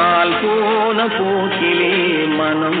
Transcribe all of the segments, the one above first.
கால் போன போக்கிலே மனம்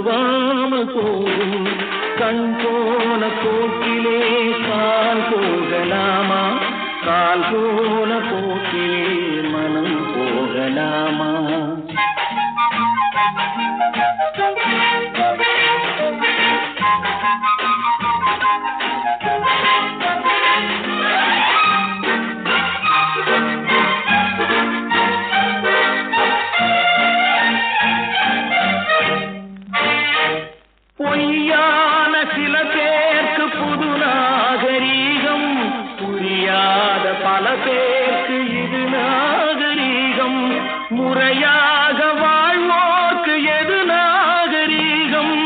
போவோர்க்கு உதவாமல் போகும் கண் போன போக்கிலே கால் போகலாமா கால் போன போக்கிலே மனம் போகலாமா பேருக்கு இது நாகரீகம். முறையாக வாழ்வோர்க்கு எது நாகரீகம்?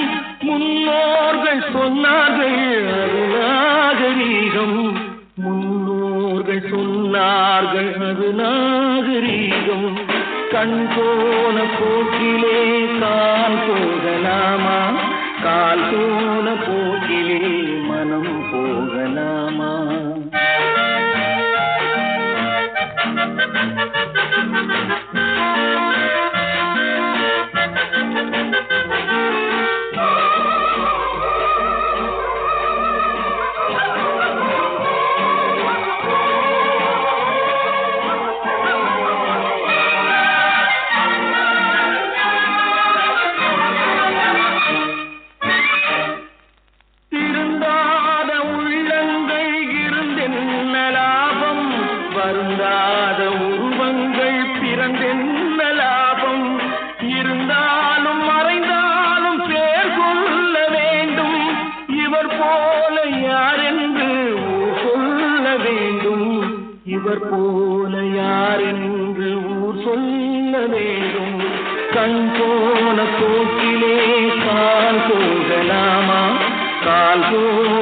முன்னோர்கள் சொன்னார்கள் அது நாகரீகம். முன்னோர்கள் சொன்னார்கள் அது நாகரீகம். கண் போன போக்கிலே கால் போகலாமா? Thank you. பிறந்தென்ன லாபம் இருந்தாலும் மறைந்தாலும் பேர் சொல்ல வேண்டும். இவர் போல யாரென்று ஊர் சொல்ல வேண்டும். இவர் போல யாரென்று ஊர் சொல்ல வேண்டும். கண் போன போக்கிலே கால் போகலாமா? கால் போ